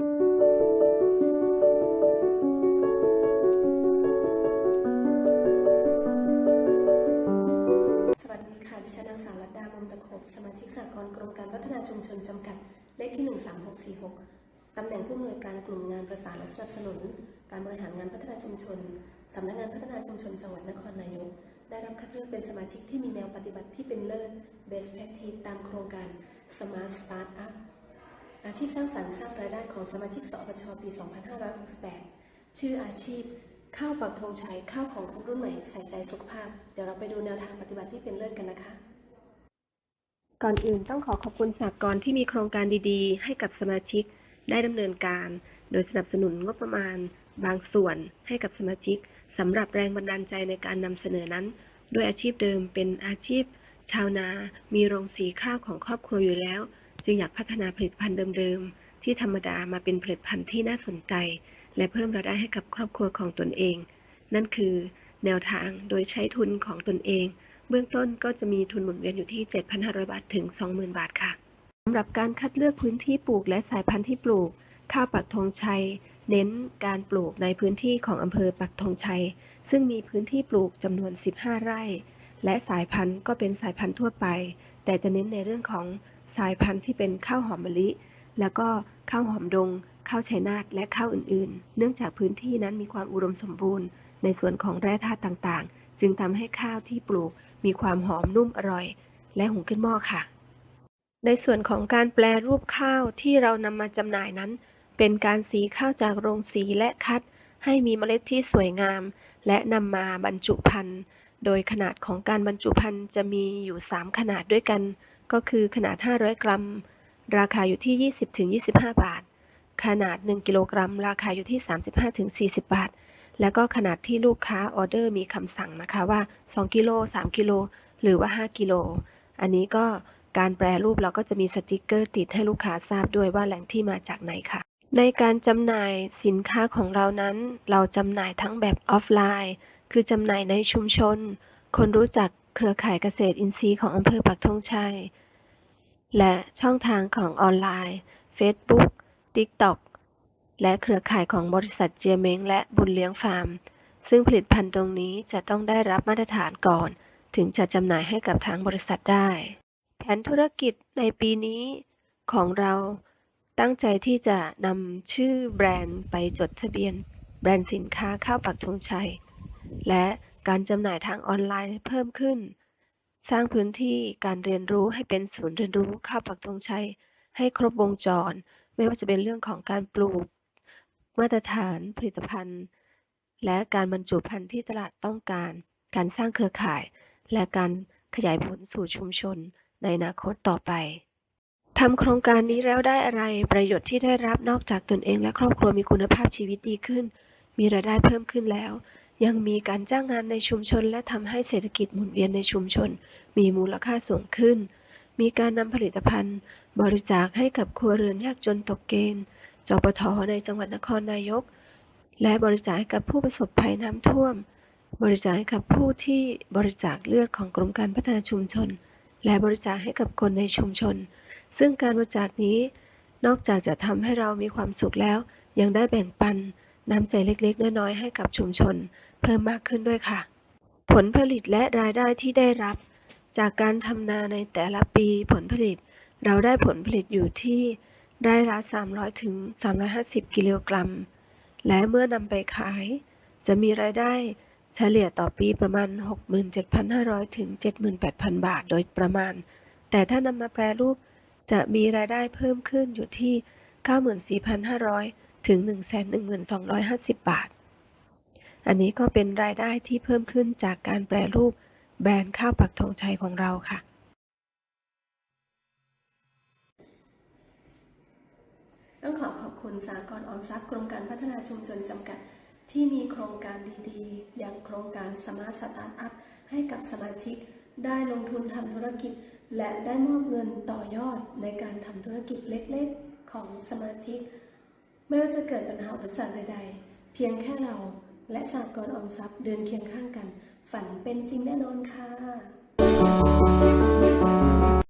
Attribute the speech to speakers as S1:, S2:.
S1: สวัสดีค่ะ ดิฉันนางสาวรัตดามนตะขบสมาชิกสากลกรมการพัฒนาชุมชนจำกัด เลขที่ 13646 ตำแหน่งผู้อำนวยการกลุ่มงานประสานและสนับสนุน การบริหารงานพัฒนาชุมชน สำนักงานพัฒนาชุมชนจังหวัดนครนายก ได้รับคัดเลือกเป็นสมาชิกที่มีแนวปฏิบัติที่เป็นเลิศ Best Practice ตามโครงการ Smart อาชีพสร้างสรรค์สร้างรายได้ของสมาชิกสอปชปี 2568 ชื่ออาชีพ ข้าวปักธงชัยข้าวของคนรุ่นใหม่ใส่ใจสุขภาพ เดี๋ยวเราไปดูแนวทางปฏิบัติที่เป็นเลิศกันนะคะ ก่อนอื่นต้องขอขอบคุณสากลที่มีโครงการดีๆ ให้กับสมาชิกได้ดำเนินการ โดยสนับสนุนงบประมาณ บางส่วนให้กับสมาชิกสำหรับแรงบันดาลใจในการนำเสนอนั้น ด้วยอาชีพเดิมเป็นอาชีพ ชาวนา มีโรงสีข้าวของครอบครัวอยู่แล้ว จึงอยากพัฒนาผลิตภัณฑ์เดิมๆ ที่ธรรมดามาเป็นผลิตภัณฑ์ที่น่าสนใจ และเพิ่มรายได้ให้กับครอบครัวของตนเอง นั่นคือแนวทางโดยใช้ทุนของตนเอง เบื้องต้นก็จะมีทุนหมุนเวียนอยู่ที่ 7,500 บาทถึง 20,000 บาทค่ะสำหรับการคัดเลือกพื้นที่ปลูกและสายพันธุ์ที่ปลูก ข้าวปักธงชัย เน้นการปลูกในพื้นที่ของอำเภอปักธงชัย ซึ่งมีพื้นที่ปลูกจำนวน 15 ไร่ และสายพันธุ์ก็เป็นสายพันธุ์ทั่วไป แต่จะเน้นในเรื่องของ สายพันธุ์ที่เป็นข้าวหอมมะลิ แล้วก็ข้าวหอมดง ข้าวไชนาทและข้าวอื่นๆ เนื่องจากพื้นที่นั้นมีความอุดมสมบูรณ์ ในส่วนของแร่ธาตุต่างๆ จึงทำให้ข้าวที่ปลูกมีความหอมนุ่มอร่อย และหุงขึ้นหม้อค่ะ ในส่วนของการแปลรูปข้าวที่เรานำมาจำหน่ายนั้น เป็นการสีข้าวจากโรงสีและคัด ให้มีเมล็ดที่สวยงาม และนำมาบรรจุภัณฑ์โดยขนาดของการบรรจุภัณฑ์จะมีอยู่ 3 ขนาดด้วยกัน ก็คือขนาด 500 กรัม ราคาอยู่ที่ 20-25 บาท ขนาด 1 กิโลกรัม ราคาอยู่ที่ 35-40 บาท แล้วก็ขนาดที่ลูกค้าออเดอร์มีคำสั่งนะคะว่า 2 กิโล 3 กิโล หรือว่า 5 กิโล อันนี้ก็การแปรรูปเราก็จะมีสติกเกอร์ติดให้ลูกค้าทราบด้วยว่าแหล่งที่มาจากไหนค่ะ ในการจำหน่ายสินค้าของเรานั้น เราจำหน่ายทั้งแบบออฟไลน์ คือจำหน่ายในชุมชน คนรู้จัก เครือข่ายเกษตรอินทรีย์ของอำเภอปักธงชัย และช่องทางของออนไลน์ Facebook TikTok และเครือข่ายของบริษัทเจียเม้งและบุญเลี้ยงฟาร์ม ซึ่งผลิตภัณฑ์ตรงนี้จะต้องได้รับมาตรฐานก่อน ถึงจะจำหน่ายให้กับทางบริษัทได้ แผนธุรกิจในปีนี้ของเราตั้งใจที่จะนำชื่อแบรนด์ไปจดทะเบียน แบรนด์สินค้าข้าวปักธงชัย และ การจำหน่ายทางออนไลน์เพิ่มขึ้น สร้างพื้นที่การเรียนรู้ให้เป็นศูนย์เรียนรู้ข้าวปักธงชัยให้ครบวงจร ไม่ว่าจะเป็นเรื่องของการปลูก มาตรฐานผลิตภัณฑ์ และการบรรจุภัณฑ์ที่ตลาดต้องการ การสร้างเครือข่าย และการขยายผลสู่ชุมชนในอนาคตต่อไปทำโครงการนี้แล้วได้อะไร ประโยชน์ที่ได้รับนอกจากตนเองและครอบครัวมีคุณภาพชีวิตดีขึ้น มีรายได้เพิ่มขึ้นแล้ว ยังมีการจ้างงานในชุมชน และทำให้เศรษฐกิจหมุนเวียนในชุมชน มีมูลค่าสูงขึ้น มีการนำผลิตภัณฑ์ บริจาคให้กับครัวเรือนยากจนตกเกณฑ์จปทในจังหวัดนครนายก และบริจาคให้กับผู้ประสบภัยน้ำท่วม บริจาคให้กับผู้ที่บริจาคเลือดของกรมการพัฒนาชุมชน และบริจาคให้กับคนในชุมชน ซึ่งการบริจาคนี้นอกจากจะทำให้เรามีความสุขแล้ว ยังได้แบ่งปัน น้ำใจเล็กๆ น้อยๆ ให้กับชุมชน เพิ่มมากขึ้นด้วยค่ะ ผลผลิตและรายได้ที่ได้รับ จากการทำนาในแต่ละปีผลผลิต เราได้ผลผลิตอยู่ที่ไร่ละ300 ถึง 350 กิโลกรัม และเมื่อนำไปขาย จะมีรายได้เฉลี่ยต่อปีประมาณ 67,500 ถึง 78,000 บาทโดยประมาณ แต่ถ้านำมาแปรรูปจะมีรายได้เพิ่มขึ้นอยู่ที่ 94,500 ถึง 112,250 บาท อันนี้ก็เป็นรายได้ที่เพิ่มขึ้นจากการแปรรูปแบรนด์ข้าวปักธงชัยของเราค่ะ ต้องขอขอบคุณสากลออมทรัพย์กรมการพัฒนาชุมชนจำกัดที่มีโครงการดีๆ อย่างโครงการสมาร์ทสตาร์ทอัพให้กับสมาชิก ได้ลงทุนทำธุรกิจ และได้มอบเงินต่อยอดในการทำธุรกิจเล็กๆ ของสมาชิก ไม่ว่าจะเกิดปัญหาอุปสรรคใดๆ เพียงแค่เราและสากลออมทรัพย์เดินเคียงข้างกัน ฝันเป็นจริงแน่นอนค่ะ